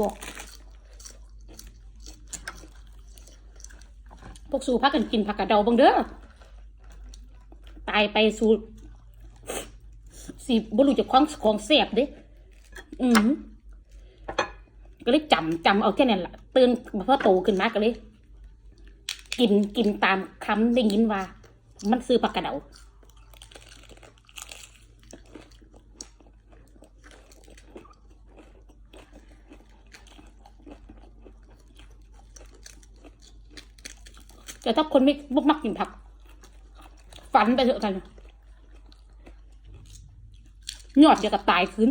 บอกพวกสู่พักกันกินผักกระเดาบังเด้อ ตายไปสู่สิบรุจะคล้องของเสียบเด้อืมก็เลยจำจำเอาแค่นั้นแหละตื่นมาพอโตขึ้นมาก็เลย กินกินตามคำได้ยินว่า มันซื้อผักกระเดา แต่ถ้าคนไม่บุกมักกินผัก ฝันไปเถอะกันหยอดเดียวกับตายคืน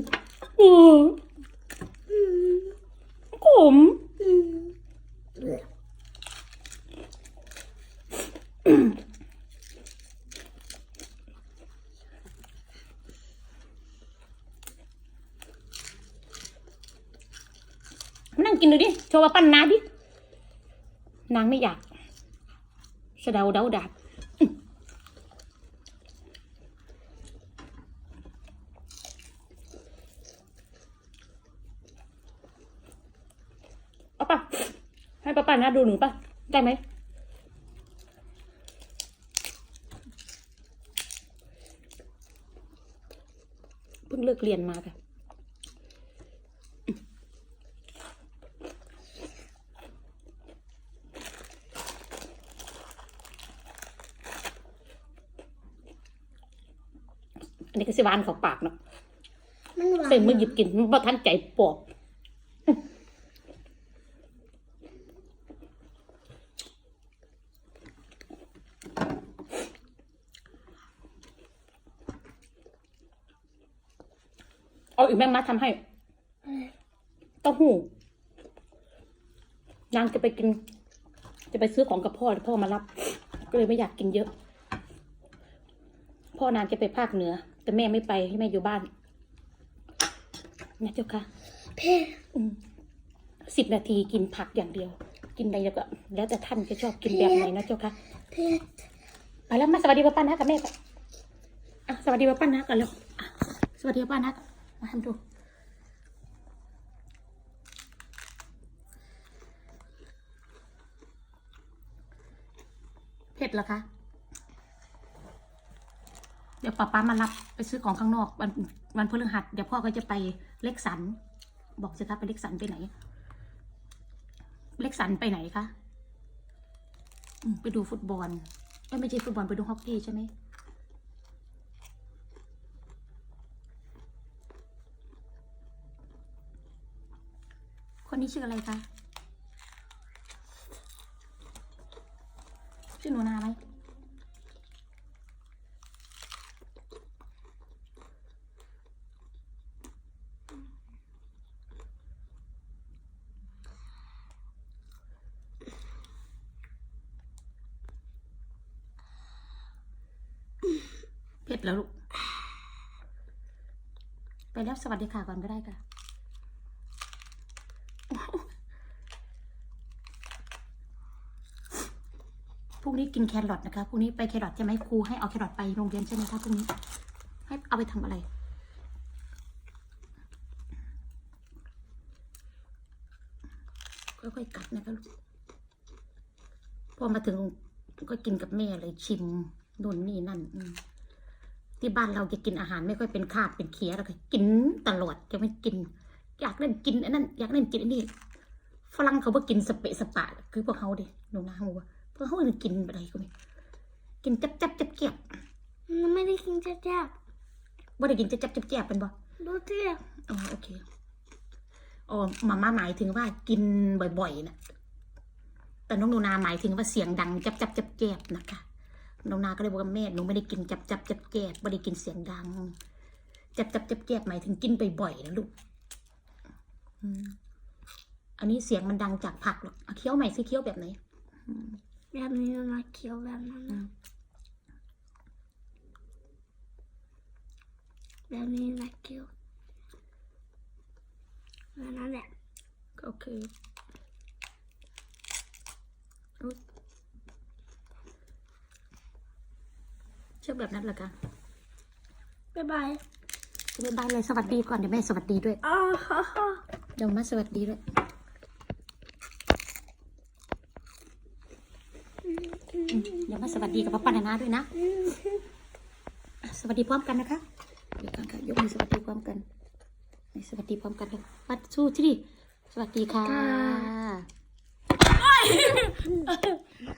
ขมนั่งกินดูดิ โชว์ว่าปั้นนาดิ นางไม่อยาก สะเดาเดาดาบอื้อเอาป่ะ ให้ป้าป้านะดูหนูป่ะ ได้ไหมเพิ่งเลิกเรียนมาค่ะ นนี้ก็สิหวานเของปากเนาะมันหวานเต็มมือหยิบกินบ่ทันใจปอกเอาอีกแม่มาทำให้เต้าหู้นางจะไปกิน จะไปซื้อของกับพ่อแต่พ่อมารับ ก็เลยไม่อยากกินเยอะ พ่อนางจะไปภาคเหนือ แต่แม่ไม่ไปให้แม่อยู่บ้านนะเจ้าค่ะเพ่สิบนาทีกินผักอย่างเดียว กินอะไรแล้วก็ แล้วแต่ท่านจะชอบกินแบบไหนนะเจ้าค่ะเพ่ไปแล้วมาสวัสดีป้าป้านะกับแม่ไปอะสวัสดีป้าป้านะกันเร็วอะสวัสดีป้าป้านะมาทำดูเผ็ดเหรอคะ เดี๋ยวป้าป้ามารับไปซื้อของข้างนอก วันวันพฤหัสเดี๋ยวพ่อก็จะไปเล็กสัน บอกสิคะไปเล็กสันไปไหน เล็กสันไปไหนคะไปดูฟุตบอลไม่ใช่ฟุตบอลไปดูฮอกกี้ใช่ไหมคนนี้ชื่ออะไรคะชื่อหนูนา ไหมเผ็ดแล้วลูก ไปแล้วสวัสดีค่ะก่อนก็ได้ค่ะ พรุ่งนี้กินแครอทนะคะ พรุ่งนี้ไปแครอทใช่ไหมครูให้เอาแครอทไปโรงเรียนใช่ไหมคะพรุ่งนี้ ให้เอาไปทำอะไรค่อยๆกัดนะคะลูก พอมาถึงก็กินกับแม่เลยชิมนู่นนี่นั่นอื ที่บ้านเราจะกินอาหารไม่ค่อยเป็นคาบเป็นเคี้ยแล้วก็กินตลอดจะไม่กิน อยากเล่นกินอันนั้นอยากเล่นกินอันนี้ฝรั่งเขาบ่กินสเปะสปะ คือพวกเขาดิหนูนาหัวพวกเขาเนี่ยกินอะไรก็ไม่กินจับจับจับเกียบมันไม่ได้กินจ้าจ้าว่าได้กินจับจับจับเกียบเป็นบ่ดูเตี้ยอ๋อโอเคอ๋อมาม่าหมายถึงว่ากินบ่อยๆนะแต่น้องหนูนาหมายถึงว่าเสียงดังจับจับจับแจบนะคะ น้องนาก็เลยบอกว่าแม่หนูไม่ได้กินจับจับจับแจบไม่ได้กินเสียงดัง จับจับจับแจบหมายถึงกินบ่อยๆนะลูกอืมอันนี้เสียงมันดังจากผักหรอกเอาเคี้ยวใหม่สิเคี้ยวแบบไหนอืมแบบนี้มันมาเคี้ยวแบบนั้นนะแบบนี้มาเคี้ยวแบบนั้นแหละโอเคอุ๊ เชื่อแบบนั้นเหรอคะบ๊ายบายบ๊ายบายเลยสวัสดีก่อนเดี๋ยวแม่สวัสดีด้วยอ๋อฮ่าฮ่าดี๋ยวมาสวัสดีด้วยอืมเดี๋ยวมาสวัสดีกับป้าปานานาด้วยนะอะสวัสดีพร้อมกันนะคะเดี๋ยวกันค่ะยกมือสวัสดีพร้อมกันไหนสวัสดีพร้อมกันเลยปัดสู้ที่ดิสวัสดีค่ะ